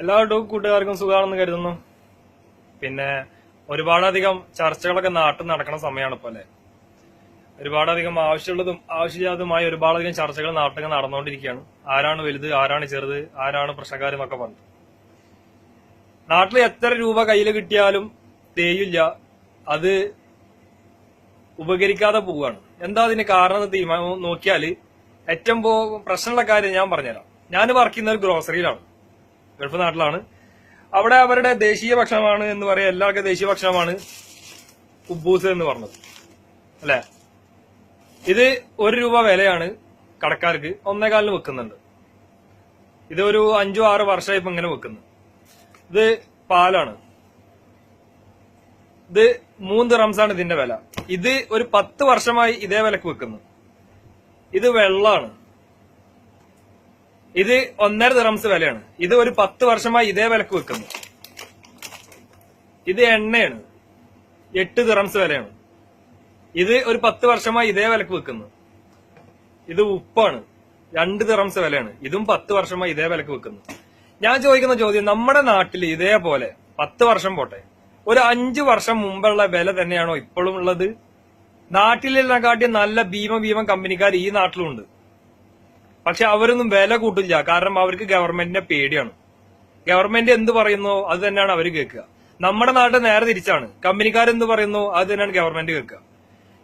എല്ലാവരുടെയും കൂട്ടുകാർക്കും സുഖമാണെന്ന് കരുതുന്നു. പിന്നെ ഒരുപാടധികം ചർച്ചകളൊക്കെ നാട്ടിൽ നടക്കുന്ന സമയമാണ് ഇപ്പോൾ അല്ലെ? ഒരുപാടധികം ആവശ്യമുള്ളതും ആവശ്യമില്ലാത്തതുമായ ഒരുപാടധികം ചർച്ചകൾ നാട്ടിൽ നടന്നുകൊണ്ടിരിക്കുകയാണ്. ആരാണ് വലുത് ആരാണ് ചെറുത് ആരാണ് പ്രശ്നക്കാരെന്നൊക്കെ പറഞ്ഞു നാട്ടിൽ എത്ര രൂപ കയ്യിൽ കിട്ടിയാലും തേയില്ല. അത് ഉപകരിക്കാതെ പോവുകയാണ്. എന്താ അതിന് കാരണം എന്ന് നോക്കിയാൽ ഏറ്റവും പ്രശ്നമുള്ള കാര്യം ഞാൻ പറഞ്ഞുതരാം. ഞാൻ വർക്ക് ചെയ്യുന്ന ഒരു ഗ്രോസറിയിലാണ് ഗൾഫ് നാട്ടിലാണ് അവിടെ അവരുടെ ദേശീയ ഭക്ഷണമാണ് എന്ന് പറയാം എല്ലാവർക്കും ദേശീയ ഭക്ഷണമാണ് കുബൂസ് എന്ന് പറഞ്ഞത്. അല്ലെ? ഇത് ഒരു രൂപ വിലയാണ് കടക്കാർക്ക് ഒന്നേകാലിന് വെക്കുന്നുണ്ട് ഇത് ഒരു അഞ്ചോ ആറ് വർഷമായി ഇങ്ങനെ വെക്കുന്നു ഇത് പാലാണ്. ഇത് മൂന്ന് റംസാണ് ഇതിന്റെ വില. ഇത് ഒരു പത്ത് വർഷമായി ഇതേ വിലക്ക് വെക്കുന്നു ഇത് വെള്ളമാണ്. ഇത് ഒന്നര ദിറംസ് വിലയാണ്. ഇത് ഒരു പത്ത് വർഷമായി ഇതേ വിലക്ക് വെക്കുന്നു ഇത് എണ്ണയാണ്. എട്ട് ദിറംസ് വിലയാണ്. ഇത് ഒരു പത്ത് വർഷമായി ഇതേ വിലക്ക് വെക്കുന്നു ഇത് ഉപ്പാണ്. രണ്ട് ദിറംസ് വിലയാണ്. ഇതും പത്ത് വർഷമായി ഇതേ വിലക്ക് വെക്കുന്നു ഞാൻ ചോദിക്കുന്ന ചോദ്യം നമ്മുടെ നാട്ടിൽ ഇതേപോലെ പത്ത് വർഷം പോട്ടെ. ഒരു അഞ്ചു വർഷം മുമ്പുള്ള വില തന്നെയാണോ ഇപ്പോഴും ഉള്ളത്? നാട്ടിലെക്കാട്ടി നല്ല ഭീമ ഭീമ കമ്പനിക്കാർ ഈ നാട്ടിലുണ്ട്. പക്ഷെ അവരൊന്നും വില കൂട്ടില്ല. കാരണം അവർക്ക് ഗവൺമെന്റിനെ പേടിയാണ്. ഗവൺമെന്റ് എന്ത് പറയുന്നു അത് തന്നെയാണ് അവർ കേൾക്കുക. നമ്മുടെ നാട്ടിൽ നേരെ തിരിച്ചാണ്. കമ്പനിക്കാരെന്ത് പറയുന്നു അത് തന്നെയാണ് ഗവൺമെന്റ് കേൾക്കുക.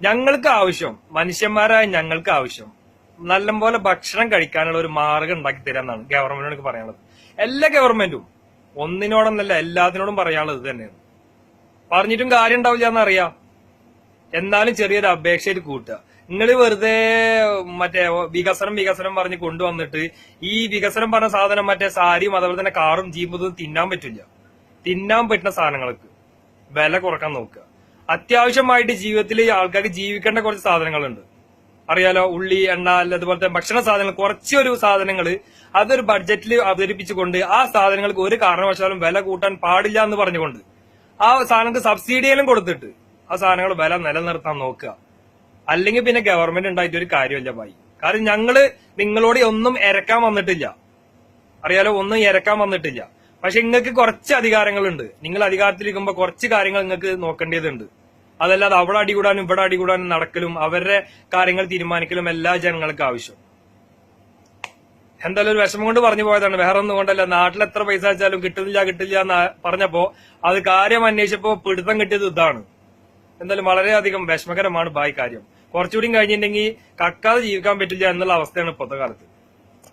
ഞങ്ങൾക്ക് ആവശ്യം മനുഷ്യന്മാരായ ഞങ്ങൾക്ക് ആവശ്യം നല്ലപോലെ ഭക്ഷണം കഴിക്കാനുള്ള ഒരു മാർഗം ഉണ്ടാക്കി തരാന്നാണ് ഗവൺമെന്റിനോട് പറയാനുള്ളത്. എല്ലാ ഗവൺമെന്റും ഒന്നിനോടൊന്നല്ല എല്ലാത്തിനോടും പറയാനുള്ളത് തന്നെയാണ്. പറഞ്ഞിട്ടും കാര്യം ഉണ്ടാവില്ല എന്നറിയാം. എന്നാലും ചെറിയൊരു അപേക്ഷയിൽ കൂട്ടുക. നിങ്ങൾ വെറുതെ മറ്റേ വികസനം വികസനം പറഞ്ഞ് കൊണ്ടുവന്നിട്ട് ഈ വികസനം പറഞ്ഞ സാധനം മറ്റേ സാരിയും അതുപോലെ തന്നെ കാറും ജീപ്പും തിന്നാൻ പറ്റില്ല. തിന്നാൻ പറ്റുന്ന സാധനങ്ങൾക്ക് വില കുറയ്ക്കാൻ നോക്കുക. അത്യാവശ്യമായിട്ട് ജീവിതത്തിൽ ആൾക്കാർക്ക് ജീവിക്കേണ്ട കുറച്ച് സാധനങ്ങളുണ്ട്. അറിയാലോ ഉള്ളി എണ്ണ അതുപോലത്തെ ഭക്ഷണ സാധനങ്ങൾ കുറച്ചൊരു സാധനങ്ങൾ അതൊരു ബഡ്ജറ്റിൽ അവതരിപ്പിച്ചുകൊണ്ട് ആ സാധനങ്ങൾക്ക് ഒരു കാരണവശാലും വില കൂട്ടാൻ പാടില്ല എന്ന് പറഞ്ഞുകൊണ്ട് ആ സാധനങ്ങൾക്ക് സബ്സിഡിയിലും കൊടുത്തിട്ട് ആ സാധനങ്ങൾ വില നിലനിർത്താൻ നോക്കുക. അല്ലെങ്കിൽ പിന്നെ ഗവൺമെന്റ് ഉണ്ടായിട്ട് ഒരു കാര്യമില്ല ഭായി. കാരണം ഞങ്ങൾ നിങ്ങളോട് ഒന്നും ഇരക്കാൻ വന്നിട്ടില്ല. അറിയാലോ ഒന്നും ഇരക്കാൻ വന്നിട്ടില്ല. പക്ഷെ നിങ്ങൾക്ക് കുറച്ച് അധികാരങ്ങളുണ്ട്. നിങ്ങൾ അധികാരത്തിലിരിക്കുമ്പോൾ കുറച്ച് കാര്യങ്ങൾ നിങ്ങൾക്ക് നോക്കേണ്ടതുണ്ട്. അതല്ലാതെ അവിടെ അടികൂടാനും ഇവിടെ അടികൂടാനും നടക്കലും അവരുടെ കാര്യങ്ങൾ തീരുമാനിക്കലും എല്ലാ ജനങ്ങൾക്കും ആവശ്യം. എന്തായാലും ഒരു വിഷമം കൊണ്ട് പറഞ്ഞു പോയതാണ്. വേറെ ഒന്നും കൊണ്ടല്ല. നാട്ടിൽ എത്ര പൈസ വെച്ചാലും കിട്ടുന്നില്ല കിട്ടില്ല എന്ന് പറഞ്ഞപ്പോ അത് കാര്യം അന്വേഷിച്ചപ്പോ പിടുത്തം കിട്ടിയത് ഇതാണ്. എന്തായാലും വളരെയധികം വിഷമകരമാണ് ബായി കാര്യം. കുറച്ചുകൂടി കഴിഞ്ഞിട്ടുണ്ടെങ്കിൽ കക്കാതെ ജീവിക്കാൻ പറ്റില്ല എന്നുള്ള അവസ്ഥയാണ് ഇപ്പോഴത്തെ കാലത്ത്.